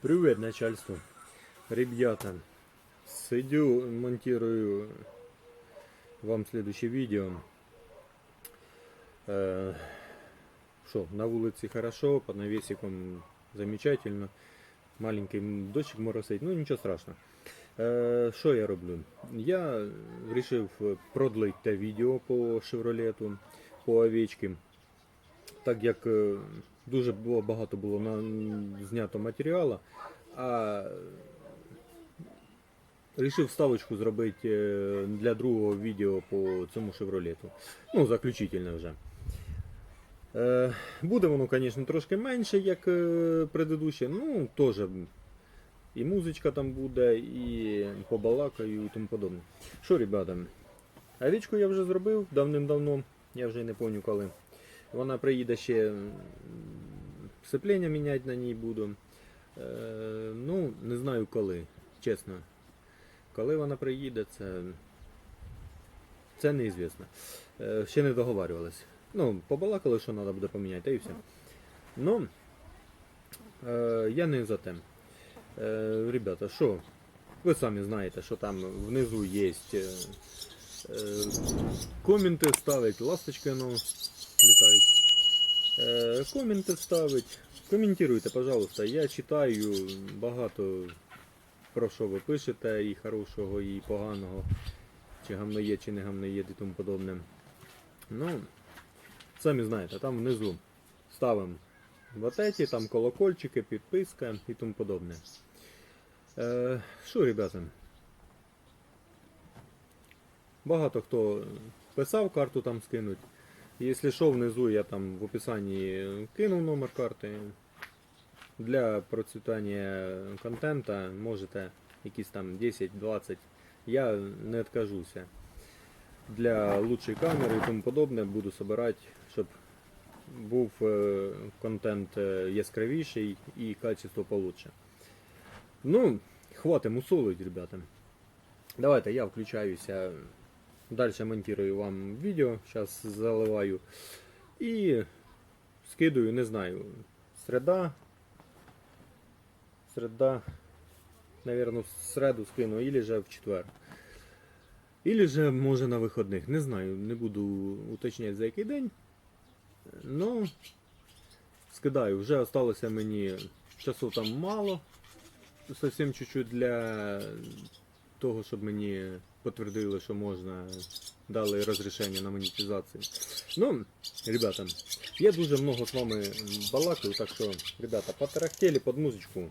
Привет, начальство. Ребята, сидю, монтирую вам следующее видео. Э, Что, на улице хорошо, под навесиком замечательно. Маленький дощик моросить, ну нічого страшного. Що я роблю? Я вирішив продлити те відео по шевролету, по овечки так як е, дуже багато було на, знято матеріалу, а Рішив вставочку зробити е, для другого відео по цьому шевролету. Ну, заключительне вже. Е, Буде воно, звісно, трошки менше, як е, предыдуще. Ну, теж і музичка там буде, і побалакаю і тому подобне. Що, ребята, овечку я вже зробив давним-давно, я вже не пам'ятаю коли. Вона приїде ще сцеплення міняти на ній буду. Е, ну, не знаю коли, чесно. Коли вона приїде, це, це неізвісно. Е, ще не договарювалися. Ну, побалакали, що треба буде поміняти, і все. Ну, е, я не за тим. Е, ребята, що? Ви самі знаєте, що там внизу є е, коменти ставить, ласточки ну, літають. Коменти ставить. Коментуйте, пожалуйста. Я читаю багато про що ви пишете, і хорошого, і поганого, чи гамно є, чи не гамно є, і тому подобне. Ну, самі знаєте, там внизу ставимо вот эти, там колокольчики, підписка і тому подобне. Е, Що, ребята? Багато хто писав карту там скинуть. Якщо що, внизу я там в описанні кинув номер карти. Для процвітання контенту можете якісь там 10-20. Я не откажуся. Для лучшої камери і тому подобне буду збирати, щоб був е, контент е, яскравіший і качество получше. Ну, хватит мусолить, ребята. Давайте я включаюся. Дальше монтирую вам видео, сейчас заливаю. И скидываю, не знаю, среда. Среда, наверное, в среду скину, или же в четвер. Или же, може, на виходних. Не знаю, не буду уточняти за який день. Ну, скидаю. Вже осталося мені часу там мало. Совсем чуть-чуть для того, щоб мені підтвердили, що можна, дали розрішення на монетизацію. Ну, ребята, я дуже много з вами балакаю, так що, ребята, потарахтели под музичку.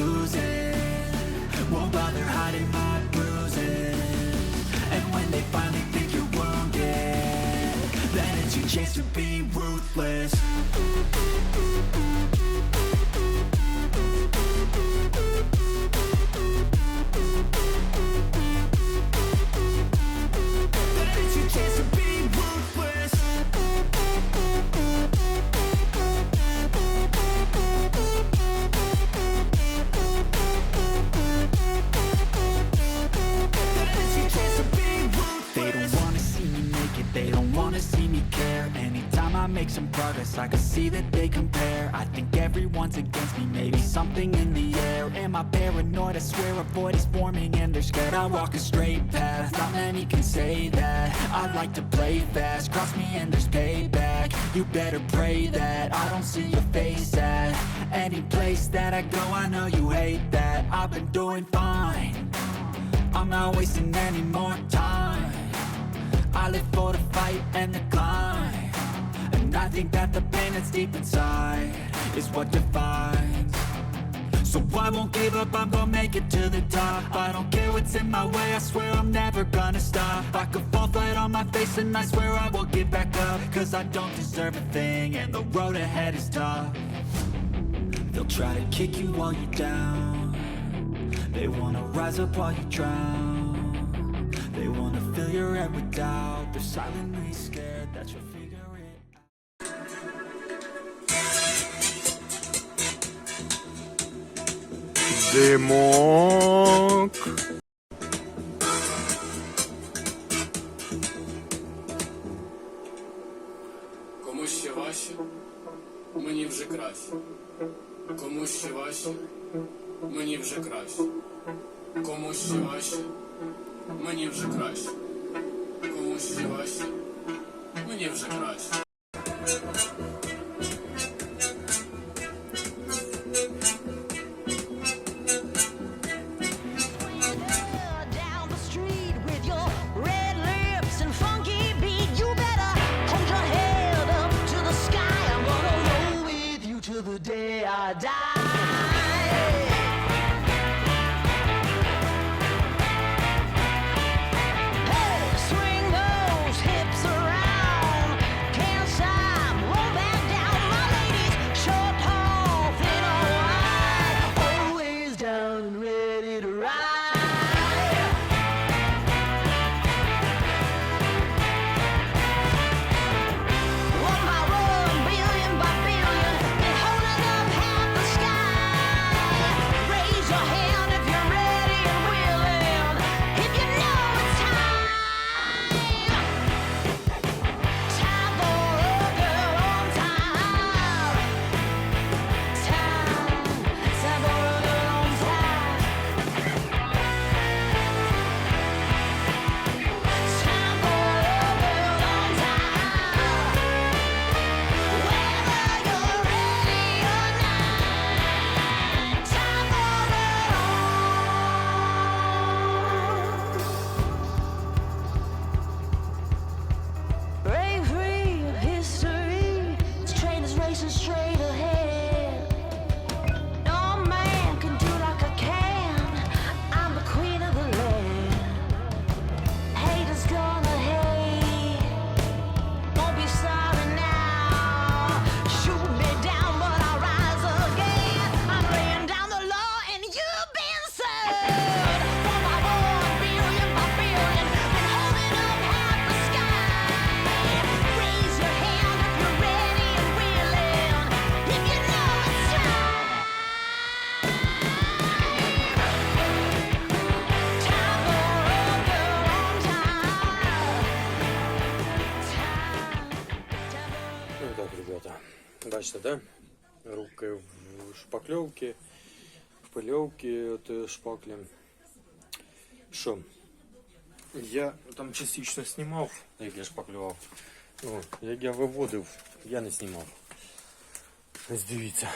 in the air. Am I paranoid? I swear a void is forming And they're scared I walk a straight path. Not many can say that. I like to play fast. Cross me and there's payback. You better pray that I don't see your face at Any place that I go. I know you hate that. I've been doing fine. I'm not wasting any more time. I live for the fight and the climb. And I think that the pain that's deep inside Is what defines So I won't give up, I'm gonna make it to the top. I don't care what's in my way, I swear I'm never gonna stop. I could fall flat on my face and I swear I will get back up. Cause I don't deserve a thing and the road ahead is tough. They'll try to kick you while you're down. They wanna rise up while you drown. They wanna fill your head with doubt. They're silently scared that you'll Димок. Кому ще важче, мені вже краще. Кому ще важче, мені вже краще. Кому ще важче, мені вже краще. Кому ще важче, мені вже краще. в шпакльовці, в пильовці от е, шпаклі. Що? Я там частично знімав, як я шпаклював. Ну, як я виводив, я не знімав. Ось дивіться.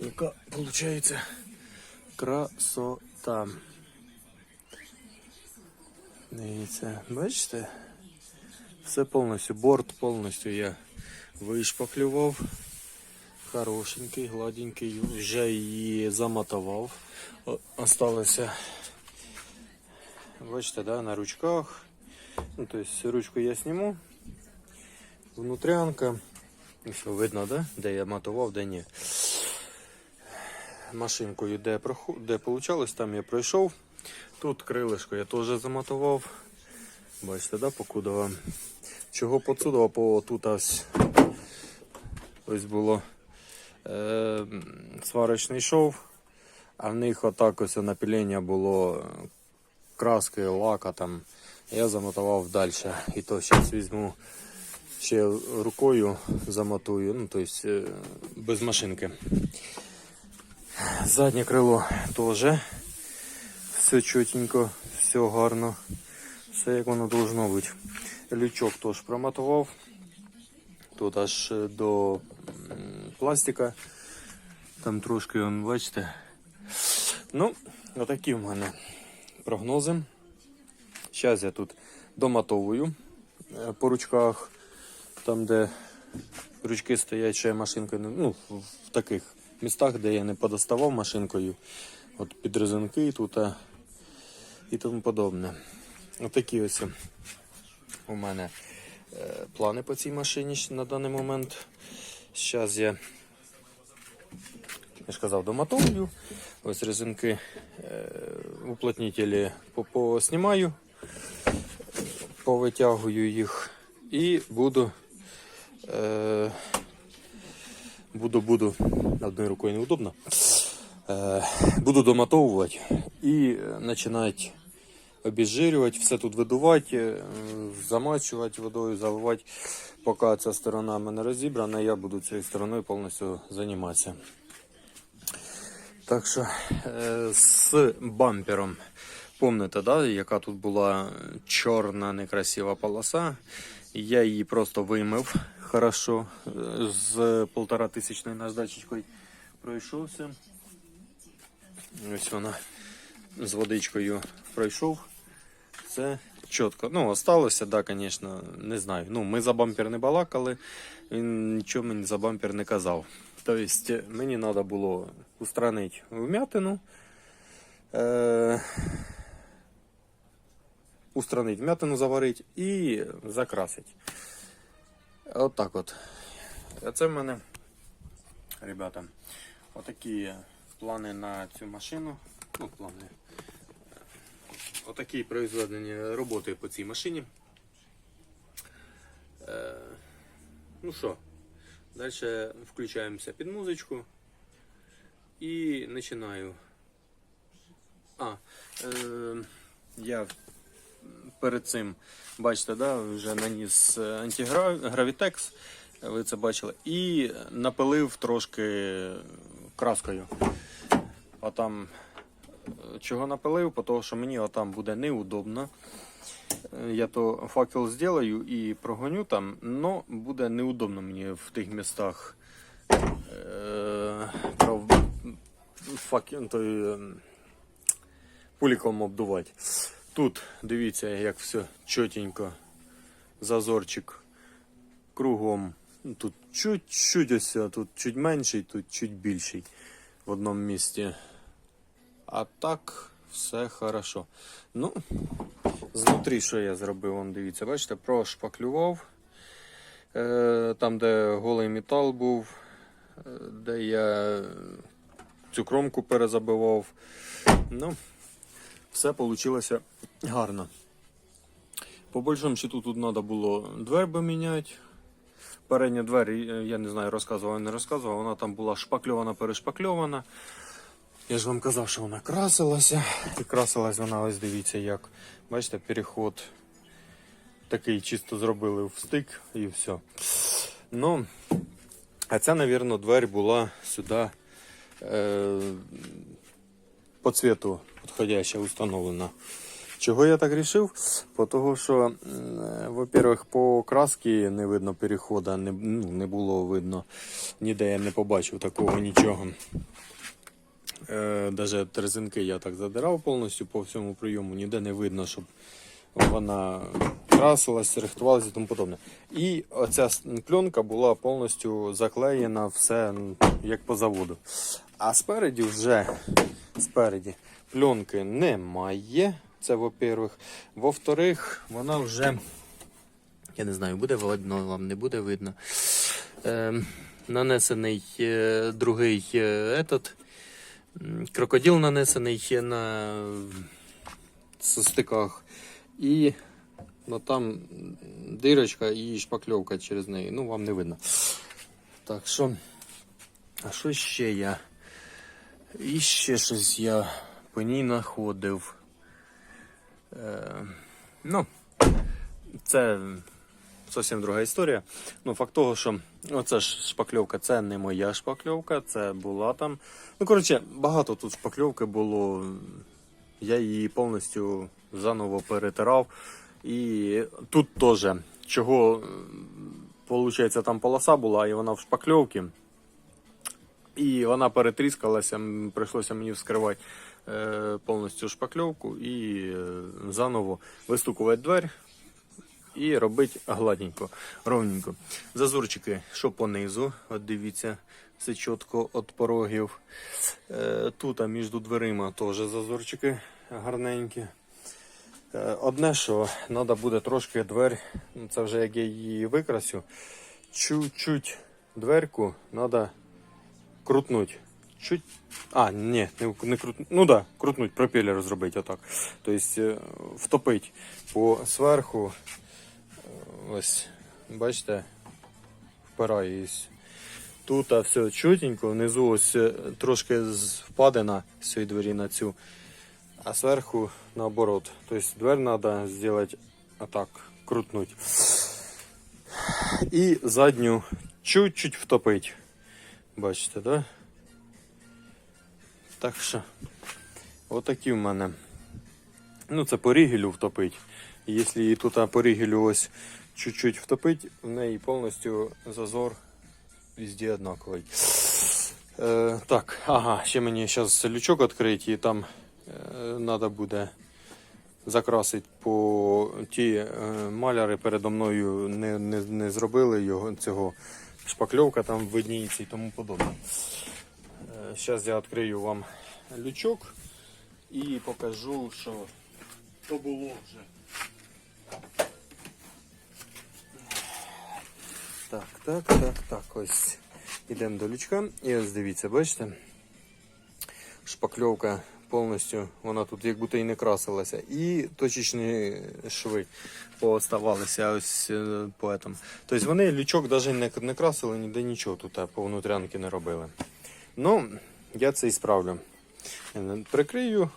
Яка виходить красота. Дивіться, бачите? Все повністю, борт повністю я вишпаклював. Хорошенький, гладенький, вже її замотував. Осталося, бачите, да, на ручках. Ну, то ручку я сниму. Внутрянка. Все видно, да? Де я матував, де ні. Машинкою, де, проху- де там я пройшов. Тут крилишко я теж замотував. Бачите, да, покудова. Чого поцудова, по тут ось, ось було е, сварочний шов, а в них отак ось напілення було краски, лака там. Я замотував далі. І то зараз візьму Ще рукою замотую, ну, тобто без машинки. Заднє крило теж. Все чотенько, все гарно. Все як воно должно бути. Лючок теж промотував. Тут аж до пластика. Там трошки, он, бачите. Ну, отакі в мене прогнози. Зараз я тут доматовую е, по ручках, там, де ручки стоять ще машинкою. Ну, в в таких містах, де я не подоставав машинкою. От під резинки тут а, і тому подобне. Отакі ось у мене е, плани по цій машині на даний момент. Зараз я, я ж казав, доматовую. Ось резинки е, уплотнителі по- поснімаю, повитягую їх і буду. Е, буду, буду, одною рукою неудобно. Е, буду доматовувати і починати обезжирювати, все тут видувати, е, замачувати водою, заливати. Поки ця сторона в мене розібрана, я буду цією стороною повністю займатися. Так що з бампером. Помните, да, яка тут була чорна некрасива полоса. Я її просто вимив хорошо з полтора тисячною наждачечкою пройшовся. Ось вона з водичкою пройшов. Це чітко. Ну, осталося, да, звісно, не знаю. Ну, ми за бампер не балакали, він нічого мені за бампер не казав. Тобто мені треба було устранити вмятину. Е- устранити вмятину, заварити і закрасити. От так от. А це в мене, ребята, отакі плани на цю машину. Ну, плани. Отакі произведені роботи по цій машині. Е, ну що, далі включаємося під музичку і починаю. А, е, я перед цим, бачите, да, вже наніс антигравітекс, ви це бачили, і напилив трошки краскою. Отам е, чого напилив, тому що мені отам буде неудобно. Е, Я то факел зроблю і прогоню там, але буде неудобно мені в тих містах е, той, ем, пуліком обдувати. Тут дивіться, як все чотенько, зазорчик кругом. Ну, Тут чуть-чуть ось, тут чуть менший, тут чуть більший в одному місці. А так все хорошо. Ну, знутрі що я зробив, вон дивіться, бачите, прошпаклював. Е, там, де голий метал був, е, де я цю кромку перезабивав. Ну, все вийшло гарно. По большому счету тут треба було дверь міняти. Передня двері, е, я не знаю, розказував, не розказував, вона там була шпакльована, перешпакльована. Я ж вам казав, що вона красилася. І красилась вона, ось дивіться, як. Бачите, переход такий чисто зробили в стик і все. Ну, а ця, мабуть, двері була сюди е, по цвету підходяща установлена. Чого я так рішив? По того, що, е, во-первых, по краски не видно переходу, не, ну, не було видно. Ніде я не побачив такого нічого. Е, даже резинки я так задирав повністю по всьому прийому, ніде не видно, щоб вона красилась, рихтувалася і тому подобне. І оця с- пленка була повністю заклеєна, все м, як по заводу. А спереді вже спереді пленки немає. Це во-первых. Во-вторых, вона вже. Я не знаю, буде видно вам, не буде видно. Е, нанесений е, другий е, этот, м, крокодил нанесений на стиках. І ну, там дирочка і шпакльовка через неї. Ну, вам не видно. Так що. А що ще я? І ще щось я по ній знаходив. Е, ну, це зовсім друга історія. Ну, факт того, що оце ж шпакльовка, це не моя шпакльовка, це була там. Ну, коротше, багато тут шпакльовки було. Я її повністю заново перетирав. І тут теж, чого, виходить, там полоса була, і вона в шпакльовці. І вона перетріскалася, прийшлося мені вскривати е, повністю шпакльовку і е, заново вистукувати двері і робити гладненько, ровненько. Зазорчики, що понизу, от дивіться, все чітко від порогів. Е, тут між дверима теж зазорчики гарненькі. Е, Одне, що треба буде трошки двері, ну, це вже як я її викрасю, чуть-чуть дверку треба крутнуть. Чуть. А, ні, не, не крутнуть. Ну да, крутнуть, пропелер зробити отак. Тобто е, втопить по сверху. Ось, бачите, впираюсь. Тут а, все чутенько, внизу ось е, трошки впадина з цієї двері на цю, а зверху наоборот. Тобто двері треба зробити отак, крутнуть. І задню чуть-чуть втопить. Бачите, да? Так що, отакі в мене. Ну, це по рігелю втопить. Якщо її тут по рігелю ось чуть-чуть втопить, в неї повністю зазор везде однаковий. Е, так, ага, ще мені зараз лючок відкрити і там треба буде закрасити по ті е, маляри передо мною не, не, не зробили його цього шпакльовка там видніється і тому подобне. Зараз я відкрию вам лючок і покажу, що то було вже. Так, так, так, так, ось. Ідемо до лючка. І ось дивіться, бачите? Шпакльовка повністю, вона тут як будто і не красилася. І точечні шви пооставалися ось е, по этому. Тобто вони лючок навіть не, красили, ніде нічого тут по внутрянки не робили. Ну, я це і справлю. Прикрию,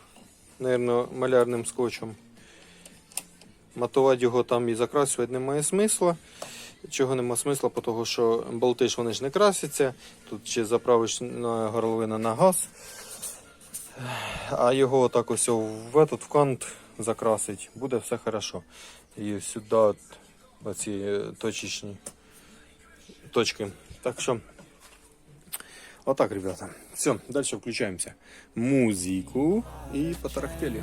мабуть, малярним скотчем. Матувати його там і закрасувати немає смисла. Чого нема смисла, тому що болти ж вони ж не красяться. Тут ще заправочна горловина на газ. А його отак ось в этот кант закрасить, буде все хорошо. І сюди оці е, точечні точки. Так що, отак, ребята. Все, далі включаємося. Музику і потарахтели.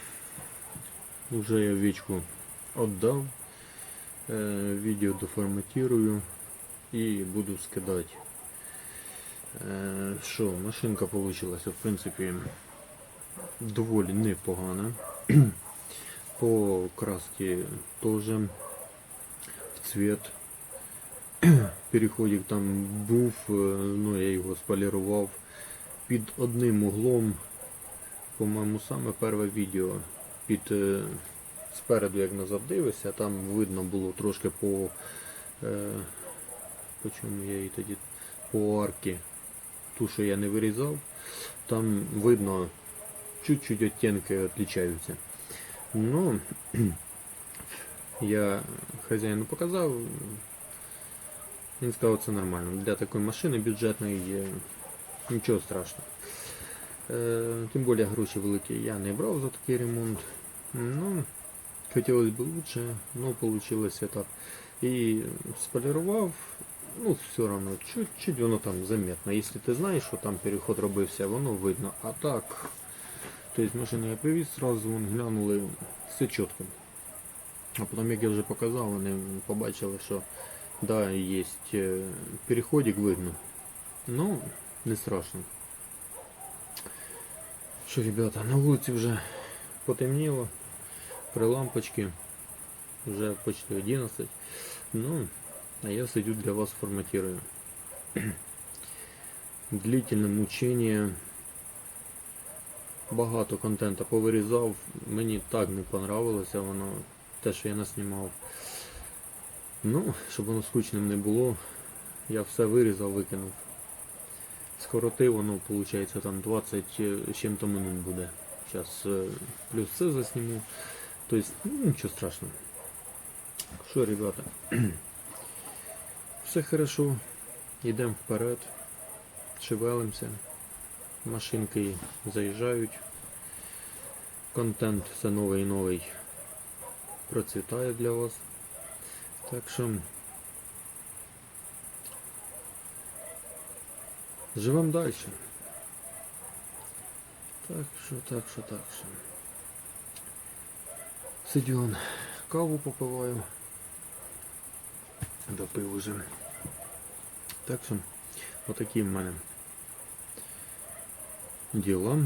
уже я вічку віддав, е, відео доформатирую і буду скидати. Е, Що, машинка вийшла, в принципі, доволі непогана. По красці теж в цвет. Переходик там був, е, ну я його сполірував під одним углом по-моєму, саме перше відео під е, спереду, як назад дивишся, там видно було трошки по, е, по чому я її тоді по арки ту, що я не вирізав, там видно чуть-чуть оттінки відрізняються. Ну, я хазяїну показав, він сказав, це нормально. Для такої машини бюджетної е, нічого страшного. Е, Тим більше гроші великі я не брав за такий ремонт. Ну, хотілося б лучше, но вийшло так. І сполірував, ну все одно, чуть-чуть воно там заметно. Якщо ти знаєш, що там переход робився, воно видно. А так, тобто машину я привіз, вон глянули, все чітко. А потім, як я вже показав, вони побачили, що да, є е, переходик видно. Ну, не страшно. Що, ребята, на вулиці вже потемніло, при лампочці вже почти 11. Ну, а я сидю для вас форматирую. Длительне мучення. Багато контента повирізав. Мені так не понравилося воно, те, що я наснімав. Ну, щоб воно скучним не було, я все вирізав, викинув. Скоротив воно, виходить, там 20 чим-то минут буде. Зараз плюс це засніму. Тобто, ну, нічого страшного. Що, ребята? Все хорошо. Йдемо вперед. Шевелимося. Машинки заїжджають. Контент все новий і новий процвітає для вас. Так що живемо далі. Так що, так що, так що. Сидю он, каву попиваю. Допив уже. Так що, отакі в мене діла.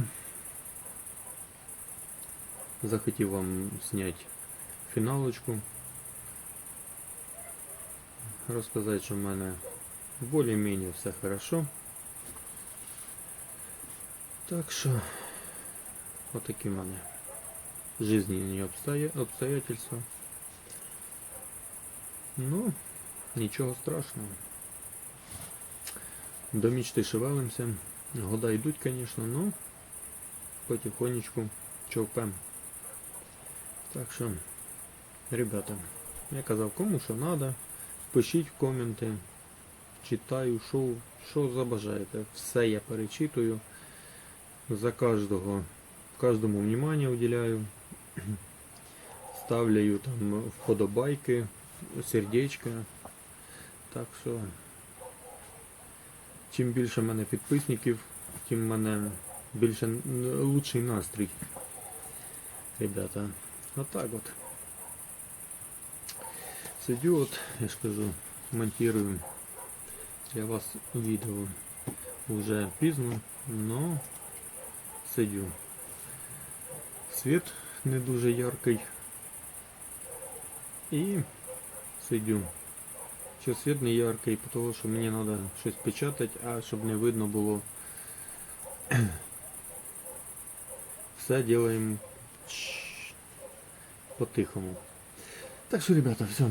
Захотів вам зняти фіналочку. Розказати, що в мене більш-менш все хорошо. Так що, отакі в мене Жизненные обстоя- обстоятельства. Ну, нічого страшного. До мечти шевелимося. Года йдуть, звісно, но потихонечку човпем. Так що, ребята, я казав, кому що треба, пишіть в коменти, читаю, що, що забажаєте. Все я перечитую. За кожного, кожному внимание уделяю. Ставляю там вподобайки, сердечка. Так що чим більше в мене підписників, тим в мене більше лучший настрій. Ребята, отак от. Сидю от, я ж кажу, монтирую для вас відео. Уже пізно, но сидю. Світ не дуже яркий. І сидю. Що світ не яркий, тому що мені треба щось печатати, а щоб не видно було. Все делаем по-тихому. Так що, ребята, все.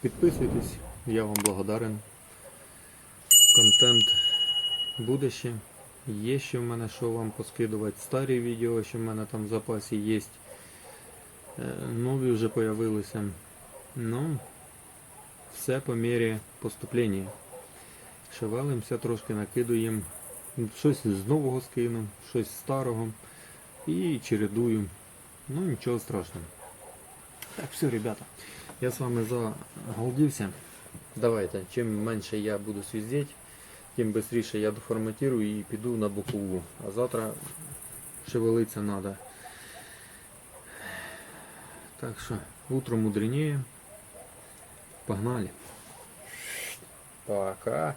Підписуйтесь, я вам благодарен. Контент буде ще. Є ще в мене що вам поскидувати. Старі відео, що в мене там в запасі є. Е, Нові вже появилися. Ну, все по мірі поступлення. Шевелимося трошки, накидуємо. Щось з нового скину, щось з старого. І чередую. Ну нічого страшного. Так, все, ребята. Я з вами загалдівся. Давайте, чим менше я буду свіздеть, тим швидше я доформатирую і піду на бокову. А завтра шевелиться треба. Так що, утро мудренее. Погнали. Пока.